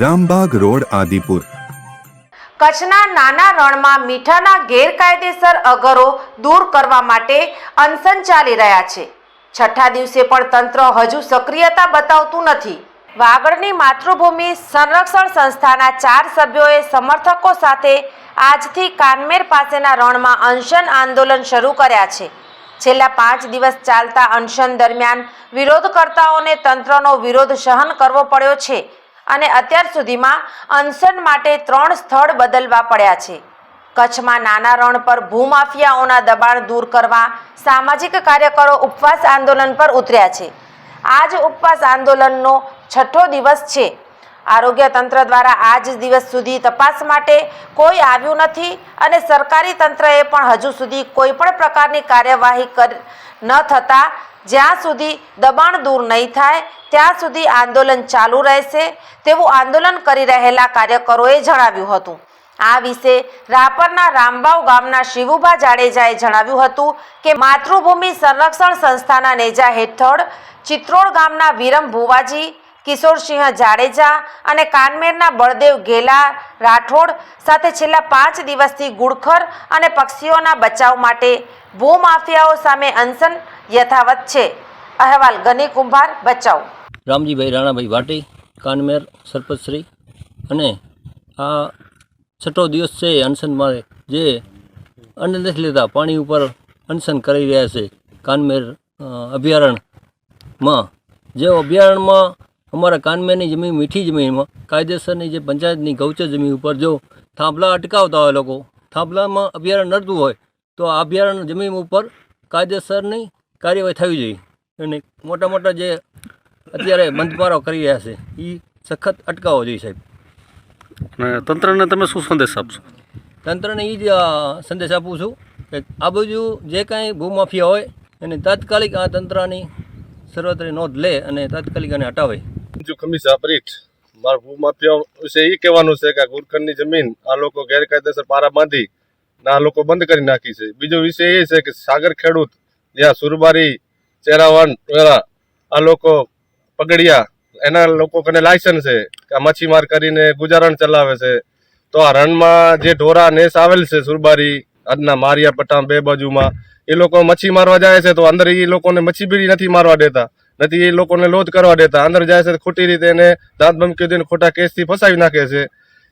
Rambag road, Adipur. કચ્છના નાના રણમાં મીઠાના ગેરકાયદેસર અગરો દૂર કરવા માટે અનશન ચાલી રહ્યા છે. છઠ્ઠા દિવસે પણ તંત્ર હજુ સક્રિયતા બતાવતું નથી. વાગડની માતૃભૂમિ સંરક્ષણ સંસ્થાના ચાર સભ્યોએ સમર્થકો સાથે આજથી કાનમેર પાસેના રણમાં અનશન આંદોલન શરૂ કર્યા છે. છેલ્લા પાંચ દિવસ ચાલતા અનશન દરમિયાન વિરોધકર્તાઓને તંત્રનો વિરોધ સહન કરવો પડ્યો છે. અને અત્યાર સુધીમાં અનશન માટે ત્રણ સ્થળ બદલવા પડ્યા છે. કચ્છમાં નાના રણ પર ભૂમાફિયાઓના દબાણ દૂર કરવા સામાજિક કાર્યકરો ઉપવાસ આંદોલન પર ઉતર્યા છે. આ જ ઉપવાસ આંદોલનનો છઠ્ઠો દિવસ છે. આરોગ્ય તંત્ર દ્વારા આજ દિવસ સુધી તપાસ માટે કોઈ આવ્યું નથી અને સરકારી તંત્રએ પણ હજુ સુધી કોઈ પણ પ્રકારની કાર્યવાહી કર ન થતાં જ્યાં સુધી દબાણ દૂર નહીં થાય, ત્યાં સુધી આંદોલન ચાલુ રહેશે, તેવું આંદોલન કરી રહેલા કાર્યકરોએ જણાવ્યું હતું. આ વિશે રાપરના રામબાવ ગામના શિવુભા જાડેજાએ જણાવ્યું હતું કે માતૃભૂમિ સંરક્ષણ સંસ્થાના નેજા હેઠળ ચિત્રોડ ગામના વિરમ ભુવાજી કિશોરસિંહ જાડેજા અને કાનમેરના બળદેવ ગેલા રાઠોડ સાથે છેલ્લા પાંચ દિવસથી ગુડખર અને પક્ષીઓના બચાવ માટે ભૂમાફિયાઓ સામે અનશન યથાવત છે. અહેવાલ ગની કુંભાર બચાવ રામજીભાઈ રાણાભાઈ વાટી, કાનમેર સરપંચશ્રી અને આ છઠ્ઠો દિવસ છે અનશન મારે જે અન્ન નથી લેતા, પાણી ઉપર અનશન કરી રહ્યા છે કાનમેર અભયારણ્યમાં. જે અભયારણ્યમાં અમારા કાનમેની જમીન મીઠી જમીનમાં કાયદેસરની જે પંચાયતની ગૌચર જમીન ઉપર જો થાંભલા અટકાવતા હોય લોકો થાંભલામાં અભયારણ્ય નડતું હોય તો આ અભયારણ્ય જમીન ઉપર કાયદેસરની કાર્યવાહી થવી જોઈએ. અને મોટા મોટા જે અત્યારે બંધમારો કરી રહ્યા છે એ સખત અટકાવવો જોઈએ સાહેબ. તંત્રને તમે શું સંદેશ આપશો? તંત્રને એ જ સંદેશ આપું છું કે આ બાજુ જે કાંઈ ભૂમાફિયા હોય એને તાત્કાલિક આ તંત્રની સર્વત્ર નોંધ લે અને તાત્કાલિક આને હટાવે. બીજું ખમીસ આપરીટ મારા ભૂમાફિયા વિશે એ કહેવાનું છે કે ગુરખંડની જમીન આ લોકો ગેરકાયદેસર પારા બાંધી આ લોકો બંધ કરી નાખી છે. બીજો વિષય એ છે કે સાગર ખેડૂત, જ્યાં સુરબારી, ચેરાવન, વેરા, આ લોકો પગડિયા, એના લોકો કને લાયસન્સ છે કે આ મચ્છીમાર કરીને ગુજારણ ચલાવે છે. તો આ રણમાં જે ઢોરા નેસ આવેલ છે સુરબારી, આજના મારિયા પટામ બે બાજુમાં, એ લોકો મચ્છી મારવા જાય છે તો અંદર એ લોકોને મચ્છી બીડી નથી મારવા દેતા. નથી એ લોકોને લોધ કરવા દેતા અંદર જાય છે ખોટી રીતે એને દાંત બમકી દઈને ખોટા કેસથી ફસાવી નાખે છે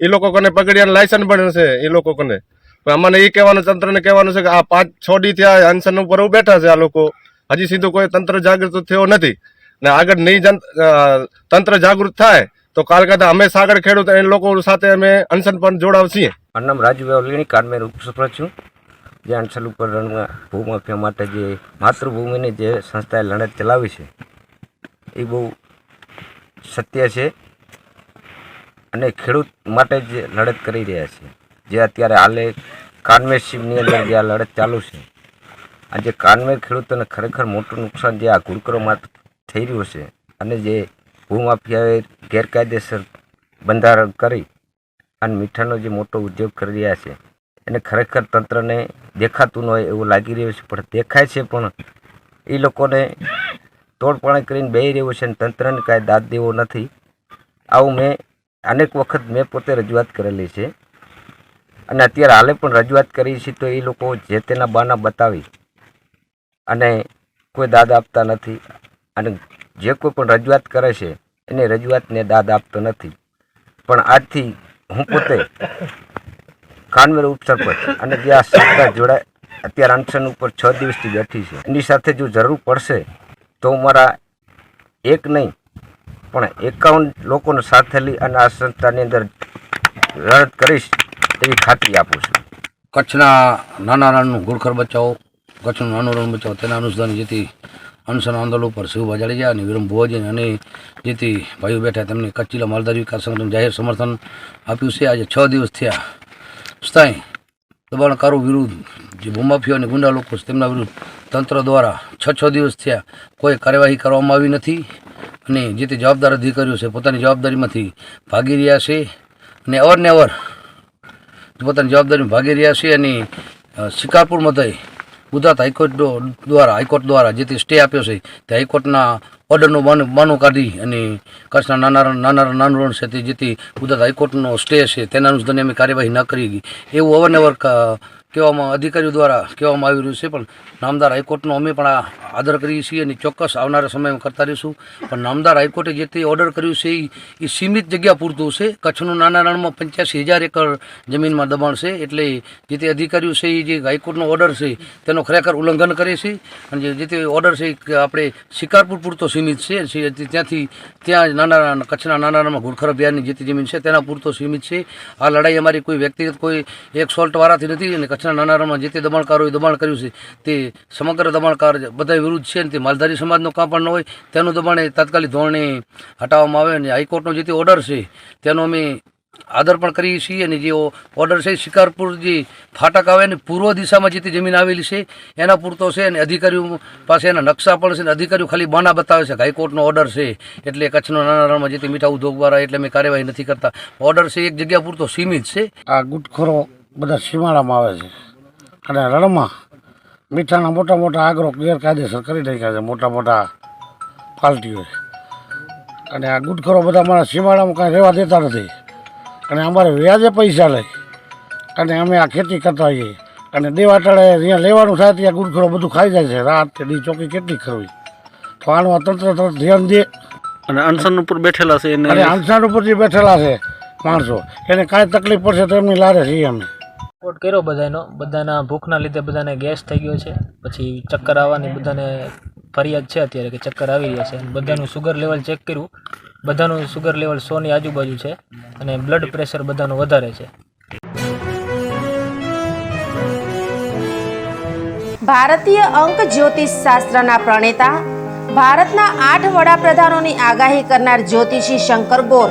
એ લોકો કને પગડિયાનું લાયસન્સ પણ છે એ લોકો કને પણ અમને એ કહેવાનું તંત્રને કહેવાનું છે કે આ પાંચ છ ડી થયા અનશન ઉપર બેઠા છે આ લોકો હજી સીધું કોઈ તંત્ર જાગૃત થયો નથી ને આગળ નહીં જન તંત્ર જાગૃત થાય તો કાલ કદાચ અમે સાગર ખેડૂત એ લોકો સાથે અમે અનશન પણ જોડાવ છીએ મારું નામ રાજુભાઈ ઓલણી કાનમેર ઉપસરપંચ છું જે અંશલ ઉપર ભૂમાફિયા માટે જે માતૃભૂમિની જે સંસ્થાએ લડત ચલાવી છે એ બહુ સત્ય છે. અને ખેડૂત માટે જે લડત કરી રહ્યા છે. જે અત્યારે હાલે કાનમેર શિવની અંદર જે આ લડત ચાલુ છે. આ જે કાનમેર ખેડૂતોને ખરેખર મોટું નુકસાન જે આ ગુડકરોમાં થઈ રહ્યું છે અને જે ભૂમાફિયાએ ગેરકાયદેસર બંધારણ કરી અને મીઠાનો જે મોટો ઉદ્યોગ કરી રહ્યા છે, એને ખરેખર તંત્રને દેખાતું ન હોય એવું લાગી રહ્યું છે. પણ દેખાય છે પણ એ લોકોને તોડપાણી કરીને બેહી રહ્યું છે અને તંત્રને કાંઈ દાદ દેવો નથી. આવું મેં અનેક વખત મેં પોતે રજૂઆત કરેલી છે. અને અત્યારે હાલે પણ રજૂઆત કરી છે તો એ લોકો જે તેના બાના બતાવી. અને કોઈ દાદ આપતા નથી. અને જે કોઈ પણ રજૂઆત કરે છે, એને રજૂઆતને દાદ આપતો નથી. પણ આજથી હું પોતે કાનવેર ઉપસરપંચ અને જે આ સરકાર જોડાય, અત્યારે અનશન ઉપર છ દિવસથી બેઠી છે. એની સાથે જો જરૂર પડશે તો મારા એક નહીં, પણ એકાવન લોકોને સાથે લઈ અને આ સંસ્થાની અંદર રદ કરીશ એવી ખાતરી આપું છું. કચ્છના નાના નાનું ઘુડખર બચાવો, કચ્છનું નાનું રણ બચાવો, તેના અનુસંધાને જેથી અનશન આંદોલન ઉપર શિવભા જાડેજા અને વિરમ ભુવાજી અને જેથી ભાઈઓ બેઠા તેમને કચ્છ જિલ્લા માલધારી વિકાસ સંગઠન જાહેર સમર્થન આપ્યું છે. આજે છ દિવસ થયા. સ્થાયી દબાણકારો વિરુદ્ધ જે ભૂમાફીઓ અને ગુંડા લોકો છે તેમના વિરુદ્ધ તંત્ર દ્વારા છ છ દિવસ થયા કોઈ કાર્યવાહી કરવામાં આવી નથી અને જે તે જવાબદાર અધિકારીઓ છે પોતાની જવાબદારીમાંથી ભાગી રહ્યા છે અને અવારનવાર પોતાની જવાબદારીમાં ભાગી રહ્યા છે અને શિકારપુર મધ્યે ગુજરાત હાઈકોર્ટ દ્વારા હાઈકોર્ટ દ્વારા જે સ્ટે આપ્યો છે, તે હાઈકોર્ટના ઓર્ડરનું બાનું બાનું કાઢી અને કચ્છના નાના નાના નાનું છે તે જેથી ગુજરાત હાઈકોર્ટનો સ્ટે છે, તેના અનુસંધાને અમે કાર્યવાહી ન કરી. એવું અવારનવાર કહેવામાં, અધિકારીઓ દ્વારા કહેવામાં આવી રહ્યું છે. પણ નામદાર હાઈકોર્ટનો અમે પણ આ આદર કરીએ છીએ અને ચોક્કસ આવનારા સમયમાં કરતા રહીશું. પણ નામદાર હાઈકોર્ટે જે તે ઓર્ડર કર્યું છે એ- સીમિત જગ્યા પૂરતું છે. કચ્છનું નાના રણમાં પંચ્યાસી હજાર એકર જમીનમાં દબાણ છે. એટલે જે તે અધિકારીઓ છે એ જે હાઈકોર્ટનો ઓર્ડર છે, તેનો ખરેખર ઉલ્લંઘન કરે છે. અને જે- તે ઓર્ડર છે એ આપણે શિકારપુર પૂરતો સીમિત છે. ત્યાંથી ત્યાં નાના કચ્છના નાના નાના ઘુડખર અભિયાનની જે જમીન છે, તેના પૂરતો સીમિત છે. આ લડાઈ અમારી કોઈ વ્યક્તિગત, કોઈ એક સોલ્ટવાળાથી નથી અને કચ્છના નાના રણમાં જે તે દબાણકારોએ દબાણ કર્યું છે, તે સમગ્ર દબાણકાર બધા વિરુદ્ધ છે અને તે માલધારી સમાજનો કાં પણ ન હોય, તેનું દબાણ એ તાત્કાલિક ધોરણે હટાવવામાં આવે અને હાઈકોર્ટનો જે તે ઓર્ડર છે, તેનો અમે આદર પણ કરીએ છીએ અને જે ઓર્ડર છે, શિકારપુર જે ફાટક આવે ને પૂર્વ દિશામાં જે તે જમીન આવેલી છે, એના પૂરતો છે અને અધિકારીઓ પાસે એના નકશા પણ છે અને અધિકારીઓ ખાલી બાના બતાવે છે હાઈકોર્ટનો ઓર્ડર છે, એટલે કચ્છનો નાના રણમાં જે તે મીઠા ઉદ્યોગ દ્વારા એટલે અમે કાર્યવાહી નથી કરતા. ઓર્ડર છે એક જગ્યા પૂરતો સીમિત છે. આ ગુટખોરો બધા સીમાડામાં આવે છે. અને રણમાં મીઠાના મોટા મોટા આગ્રો ગેરકાયદેસર કરી નાખ્યા છે મોટા મોટા પાર્ટીઓએ અને આ ગુટખોરો બધા અમારા સીમાડામાં કાંઈ રહેવા દેતા નથી. અને અમારે વ્યાજે પૈસા લઈ અને અમે આ ખેતી કરતા હોઈએ. અને દેવાટાળે જ્યાં લેવાનું થાય ત્યાં ગુટખોરો બધું ખાઈ જાય છે. રાત કે દી ચોકી કેટલી કરવી તો આનું આ તંત્ર તરફ ધ્યાન દે. અને અનશન ઉપર બેઠેલા છે અને આંસાન ઉપર જે બેઠેલા છે માણસો એને કાંઈ તકલીફ પડશે તો એમની લારે છીએ અમે. સપોર્ટ કર્યો બધાનો બધાના ભૂખના લીધે બધાને ગેસ થઈ ગયો છે. પછી ચક્કર આવવાની બધાને ફરિયાદ છે અત્યારે કે ચક્કર આવી રહ્યા છે. બધાનું સુગર લેવલ ચેક કર્યું. બધાનું સુગર લેવલ સોની આજુબાજુ છે. અને બ્લડ પ્રેશર બધાનું વધારે છે. ભારતીય અંક જ્યોતિષ શાસ્ત્રના પ્રણેતા, ભારતના આઠ વડાપ્રધાનોની આગાહી કરનાર જ્યોતિષી શંકર ગોર